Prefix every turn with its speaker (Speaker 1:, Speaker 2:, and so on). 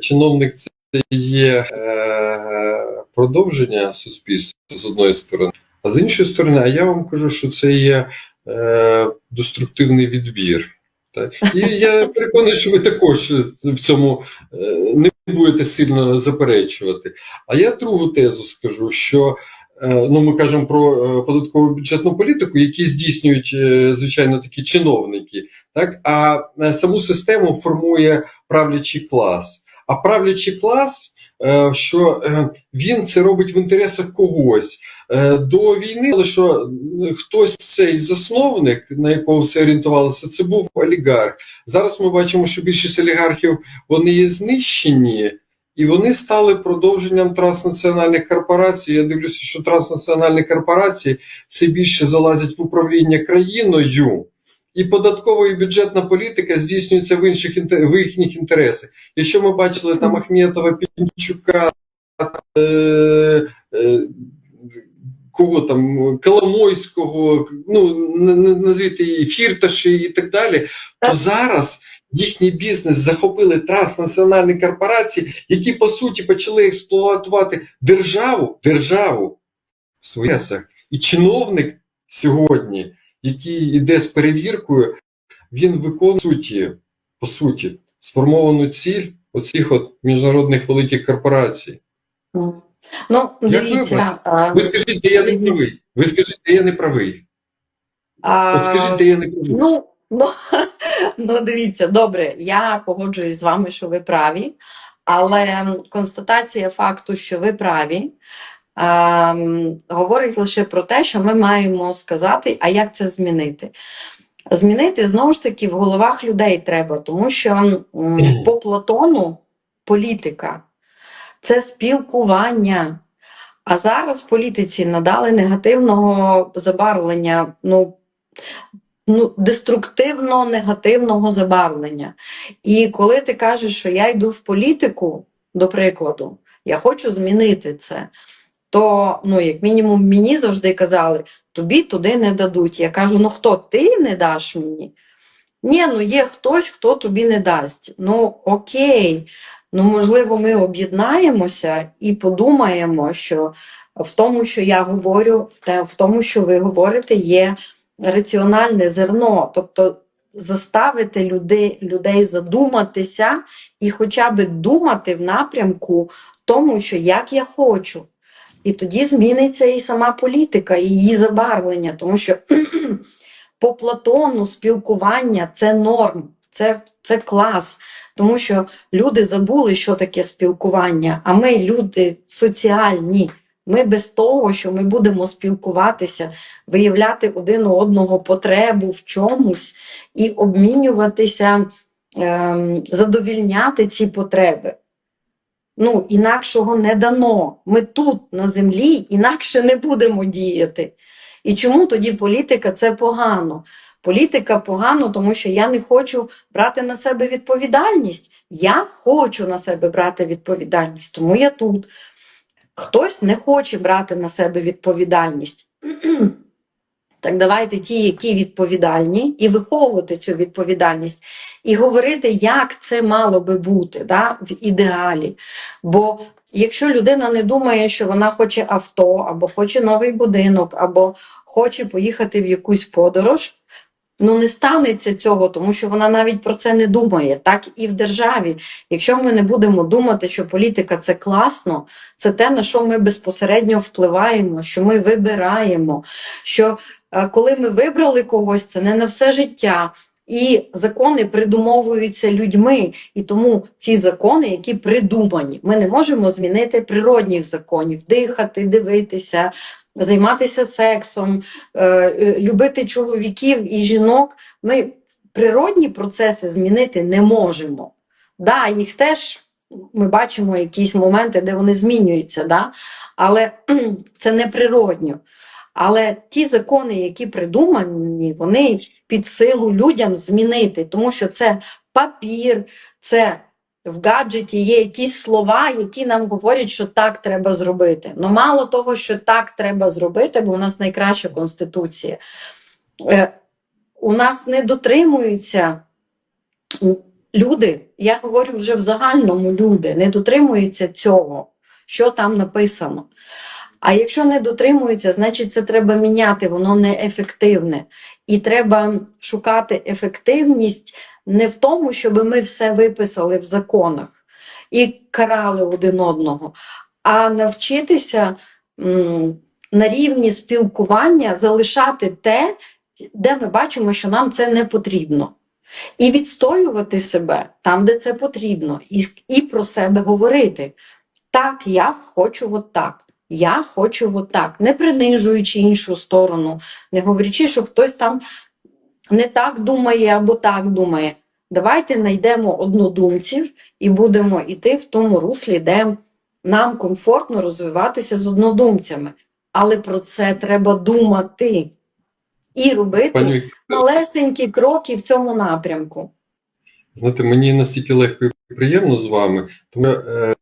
Speaker 1: чиновник це є е, продовження суспільства з одної сторони, а з іншої сторони, а я вам кажу, що це є е, деструктивний відбір. І я переконаний, що ви також в цьому е, не будете сильно заперечувати. А я другу тезу скажу, що ну, ми кажемо про податкову бюджетну політику, які здійснюють, звичайно, такі чиновники, так? а е, саму систему формує правлячий клас. А правлячий клас, е, що е, він це робить в інтересах когось. До війни, але що хтось цей засновник, на якого все орієнтувалося, це був олігарх. Зараз ми бачимо, що більшість олігархів вони є знищені, і вони стали продовженням транснаціональних корпорацій. Я дивлюся, що транснаціональні корпорації все більше залазять в управління країною. І податкова і бюджетна політика здійснюється в інших в їхніх інтересах. Якщо ми бачили там Ахметова, Пінчука, е, е, кого там, Коломойського, ну назвіть і Фірташі і так далі, то зараз їхній бізнес захопили транснаціональні корпорації, які по суті почали експлуатувати державу, державу в інтересах. І чиновник сьогодні, який йде з перевіркою, він виконує по суті, по суті сформовану ціль оцих от міжнародних великих корпорацій.
Speaker 2: Ну, дивіться.
Speaker 1: Ви скажіть, де я не правий. Ви скажіть, де я не правий.
Speaker 2: а,
Speaker 1: От скажіть, де я не правий.
Speaker 2: Ну, ну, ну, дивіться, добре, я погоджуюсь з вами, що ви праві, але констатація факту, що ви праві, говорить лише про те, що ми маємо сказати, а як це змінити. Змінити знову ж таки в головах людей треба, тому що по Платону політика це спілкування. А зараз в політиці надали негативного забарвлення, ну, ну, деструктивно негативного забарвлення. І коли ти кажеш, що я йду в політику, до прикладу, я хочу змінити це, то, ну, як мінімум, мені завжди казали, тобі туди не дадуть. Я кажу, ну хто ти не даш мені? Ні, ну є хтось, хто тобі не дасть. Ну окей, ну можливо, ми об'єднаємося і подумаємо, що в тому, що я говорю, в тому, що ви говорите, є раціональне зерно. Тобто заставити людей, людей задуматися і хоча б думати в напрямку тому, що як я хочу. І тоді зміниться і сама політика, і її забарвлення, тому що по Платону спілкування це норм, це, це клас. Тому що люди забули, що таке спілкування, а ми люди соціальні. Ми без того, що ми будемо спілкуватися, виявляти один у одного потребу в чомусь і обмінюватися, ем, задовільняти ці потреби. Ну, інакшого не дано. Ми тут, на землі, інакше не будемо діяти. І чому тоді політика це погано? Політика погано, тому що я не хочу брати на себе відповідальність. Я хочу на себе брати відповідальність, тому я тут. Хтось не хоче брати на себе відповідальність. Так давайте ті, які відповідальні, і виховувати цю відповідальність, і говорити, як це мало би бути да, в ідеалі. Бо якщо людина не думає, що вона хоче авто, або хоче новий будинок, або хоче поїхати в якусь подорож, ну не станеться цього, тому що вона навіть про це не думає. Так і в державі. Якщо ми не будемо думати, що політика це класно, це те, на що ми безпосередньо впливаємо, що ми вибираємо, що коли ми вибрали когось, це не на все життя. І закони придумовуються людьми, і тому ці закони, які придумані, ми не можемо змінити природних законів, дихати, дивитися, займатися сексом, е, е, любити чоловіків і жінок. Ми природні процеси змінити не можемо. Да, їх теж ми бачимо якісь моменти, де вони змінюються, да? але це не природньо. Але ті закони, які придумані, вони під силу людям змінити, тому що це папір, це в гаджеті є якісь слова, які нам говорять, що так треба зробити. Ну мало того, що так треба зробити, бо у нас найкраща конституція. Е, у нас не дотримуються люди, я говорю вже в загальному, люди не дотримуються цього, що там написано. А якщо не дотримуються, значить це треба міняти, воно неефективне. І треба шукати ефективність не в тому, щоб ми все виписали в законах і карали один одного, а навчитися на рівні спілкування залишати те, де ми бачимо, що нам це не потрібно. І відстоювати себе там, де це потрібно, і, і про себе говорити. Так, я хочу от так. Я хочу от так, не принижуючи іншу сторону, не говорячи, що хтось там не так думає або так думає. Давайте знайдемо однодумців і будемо йти в тому руслі, де нам комфортно розвиватися з однодумцями. Але про це треба думати і робити
Speaker 1: Пані
Speaker 2: малесенькі кроки в цьому напрямку.
Speaker 1: знаєте, мені настільки легко і приємно з вами, тому е,